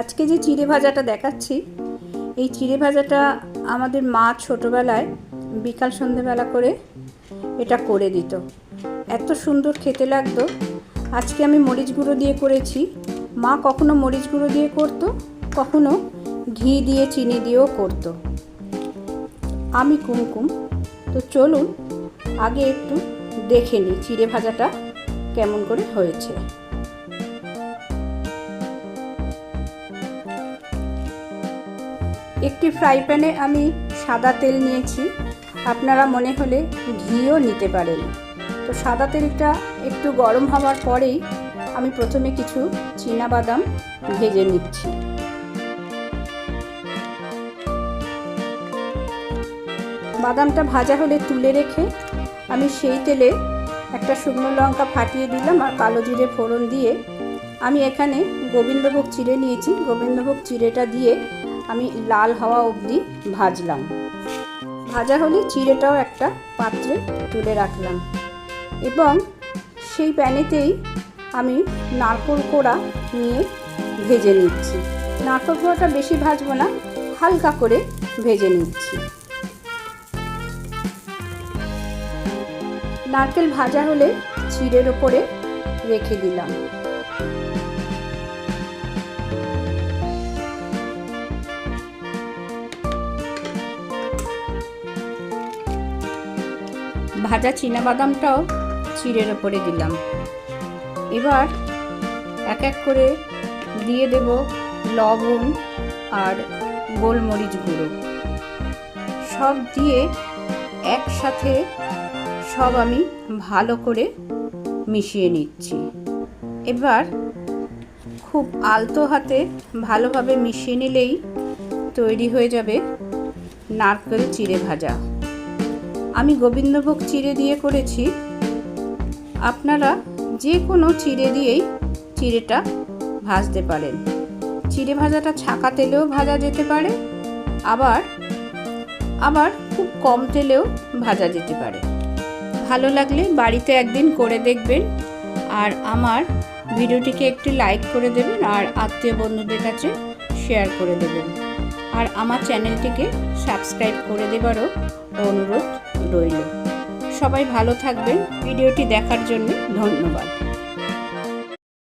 আজকে যে চিড়ে ভাজাটা দেখাচ্ছি, এই চিড়ে ভাজাটা আমাদের মা ছোটোবেলায় বিকাল সন্ধেবেলা করে এটা করে দিত। এত সুন্দর খেতে লাগতো। আজকে আমি মরিচ গুঁড়ো দিয়ে করেছি। মা কখনো মরিচ গুঁড়ো দিয়ে করতো, কখনো ঘি দিয়ে, চিনি দিয়েও করতো। আমি কুমকুম। তো চলুন, আগে একটু দেখে নিই চিড়ে ভাজাটা কেমন করে হয়েছে। একটি ফ্রাই প্যানে আমি সাদা তেল নিয়েছি। আপনারা মনে হলে ঘিও নিতে পারেন। তো সাদা তেলটা একটু গরম হওয়ার পরেই আমি প্রথমে কিছু বাদাম ভেজে নিচ্ছি। বাদামটা ভাজা হলে তুলে রেখে আমি সেই তেলে একটা শুকনো লঙ্কা ফাটিয়ে দিলাম আর কালো জিরে ফোড়ন দিয়ে আমি এখানে গোবিন্দভোগ চিড়ে নিয়েছি। গোবিন্দভোগ চিড়েটা দিয়ে আমি লাল হওয়া অবধি ভাজলাম। ভাজা হলে চিড়েটাও একটা পাত্রে তুলে রাখলাম। এবং সেই প্যানেতেই আমি নারকোল কোড়া নিয়ে ভেজে নিচ্ছি। নারকোল কোড়াটা বেশি ভাজবো না, হালকা করে ভেজে নিচ্ছি। নারকেল ভাজা হলে চিড়ের ওপরে রেখে দিলাম। ভাজা বাদামটাও চিড়ের ওপরে দিলাম। এবার এক এক করে দিয়ে দেব লবণ আর গোলমরিচ গুঁড়ো। সব দিয়ে একসাথে সব আমি ভালো করে মিশিয়ে নিচ্ছি। এবার খুব আলতো হাতে ভালোভাবে মিশিয়ে নিলেই তৈরি হয়ে যাবে নারকেল চিড়ে ভাজা। আমি গোবিন্দভোগ চিড়ে দিয়ে করেছি। আপনারা যে কোনো চিড়ে দিয়েই চিড়েটা ভাজতে পারেন। চিড়ে ভাজাটা ছাকা তেলেও ভাজা যেতে পারে, আবার আবার খুব কম তেলেও ভাজা যেতে পারে। ভালো লাগলে বাড়িতে একদিন করে দেখবেন, আর আমার ভিডিওটিকে একটি লাইক করে দেবেন, আর আত্মীয় বন্ধুদের কাছে শেয়ার করে দেবেন। আর আমার চ্যানেলটিকে সাবস্ক্রাইব করে দেবারও অনুরোধ রইল। সবাই ভালো থাকবেন। ভিডিওটি দেখার জন্য ধন্যবাদ।